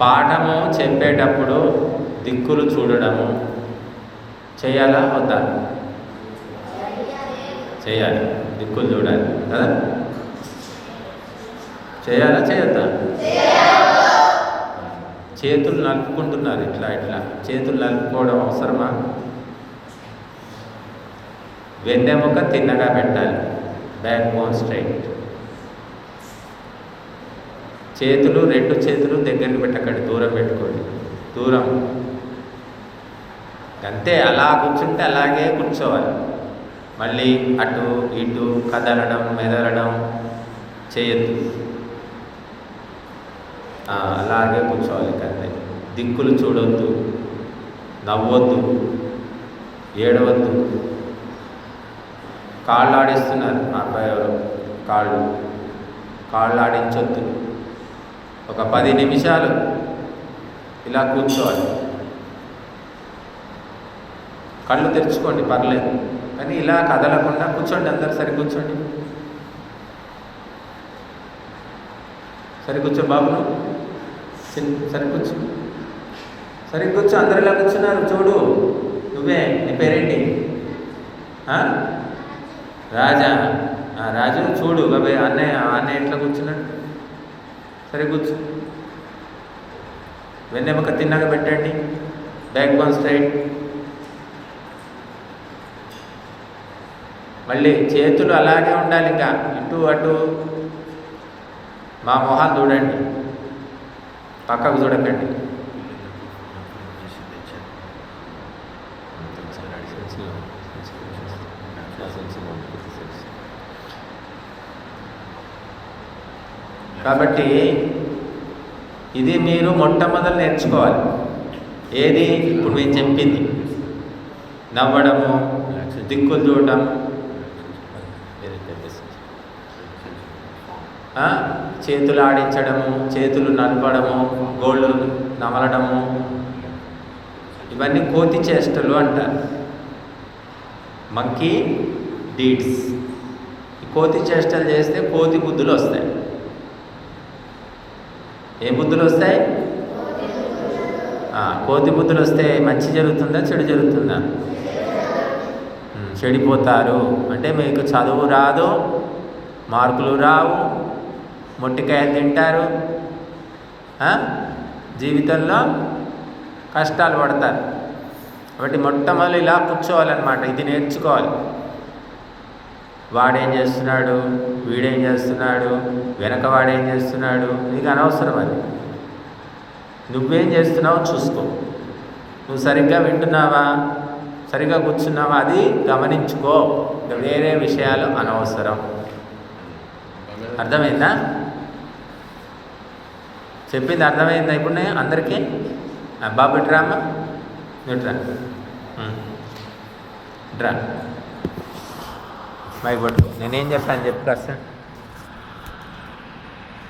పాఠము చెప్పేటప్పుడు దిక్కులు చూడడము చేయాలా వద్దా? చేయాలి. దిక్కులు చూడాలి. కదా? చేయాలా చేయొద్దా? చేతులు నలుపుకుంటున్నారు ఇట్లా ఇట్లా. చేతులు నలుపుకోవడం అవసరమా? వెన్నెముక తిన్నగా పెట్టాలి. Back bone straight. చేతులు రెండు చేతులు దగ్గరికి పెట్టకండి దూరం పెట్టుకోండి. దూరం. అంతే అలా కూర్చుంటే అలాగే కూర్చోవాలి. మళ్ళీ అటు ఇటు కదలడం మెదలడం చేయొద్దు. అలాగే కూర్చోవాలి కంటే. దిక్కులు చూడొద్దు. నవ్వొద్దు. ఏడవద్దు. కాళ్ళు ఆడిస్తున్నారు. మా అబ్బాయి ఎవరు? కాళ్ళు. కాళ్ళు ఆడించొద్దు. ఒక పది నిమిషాలు ఇలా కూర్చోవాలి. కళ్ళు తెరుచుకోండి పర్లేదు. కానీ ఇలా కదలకుండా కూర్చోండి అందరు సరి కూర్చోండి. సరి కూర్చో బాబును సరి కూర్చో. సరి కూర్చో అందరు ఇలా కూర్చున్నారు చూడు. నువ్వే నీ పేరేంటి? రాజా. రాజు చూడు బాబాయ్ అన్నయ్య అన్నయ్య ఎట్లా కూర్చున్నాడు? సరే కూర్చో. వెన్నెముక తిన్నాక పెట్టండి. బ్యాక్ బోన్ స్ట్రైట్ మళ్ళీ చేతులు అలాగే ఉండాలి ఇంకా. ఇటు అటు. మా మొహాలు చూడండి. పక్కకు చూడకండి. కాబట్టి ఇది మీరు మొట్టమొదలు నేర్చుకోవాలి. ఏది? ఇప్పుడు నేను చెప్పింది. నవ్వడము దిక్కులు చూడటం. చేతులు ఆడించడము చేతులు నడపడము గోళ్ళు నమలడము. ఇవన్నీ కోతి చేష్టలు అంటారు. మంకీ డీడ్స్ ఈ కోతి చేష్టలు చేస్తే కోతి బుద్ధులు వస్తాయి. ఏ బుద్ధులు వస్తాయి? కోతి బుద్ధులు వస్తే మంచి జరుగుతుందా చెడు జరుగుతుందా? చెడిపోతారు. అంటే మీకు చదువు రాదు మార్కులు రావు మొట్టికాయలు తింటారు జీవితంలో కష్టాలు పడతారు. కాబట్టి మొట్టమొదలు ఇలా కూర్చోవాలన్నమాట. ఇది నేర్చుకోవాలి. వాడేం చేస్తున్నాడు? వీడేం చేస్తున్నాడు? వెనక వాడేం చేస్తున్నాడు? నీకు అనవసరం అది. నువ్వేం చేస్తున్నావు చూసుకో. నువ్వు సరిగ్గా వింటున్నావా? సరిగ్గా కూర్చున్నావా? అది గమనించుకో. వేరే విషయాలు అనవసరం. అర్థమైందా? చెప్పింది అర్థమైందా ఇప్పుడు నేను అందరికీ? ఆ, బాబు డ్రామా? రామ్మా డ్రా. డ్రా. మైక్ పట్టుకో నేనేం చెప్పాను చెప్పు కాస్త